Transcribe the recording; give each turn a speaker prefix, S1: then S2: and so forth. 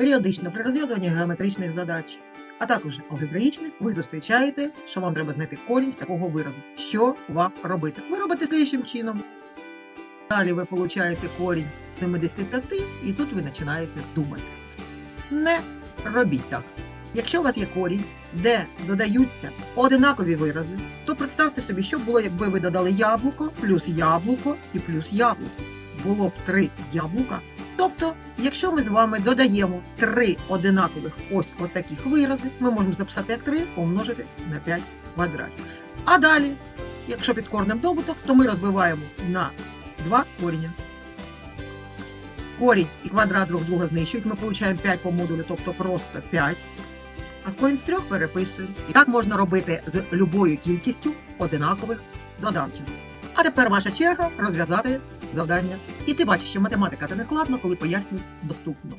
S1: Періодично при розв'язуванні геометричних задач, а також алгебраїчних, ви зустрічаєте, що вам треба знайти корінь з такого виразу. Що вам робити? Ви робите слідчим чином. Далі ви получаєте корінь 75, і тут ви починаєте думати. Не робіть так. Якщо у вас є корінь, де додаються одинакові вирази, то представте собі, що було, якби ви додали яблуко, плюс яблуко і плюс яблуко. Було б три яблука. Тобто, якщо ми з вами додаємо три одинакових ось отаких вирази, ми можемо записати як 3 помножити на 5 квадратів. А далі, якщо під корнем добуток, то ми розбиваємо на 2 коріння. Корінь і квадрат друг друга знищують, ми отримуємо 5 по модулю, тобто просто 5. А корінь з трьох переписуємо. І так можна робити з любою кількістю одинакових доданків. А тепер ваша черга розв'язати завдання. І ти бачиш, що математика це не складно, коли пояснюють доступно.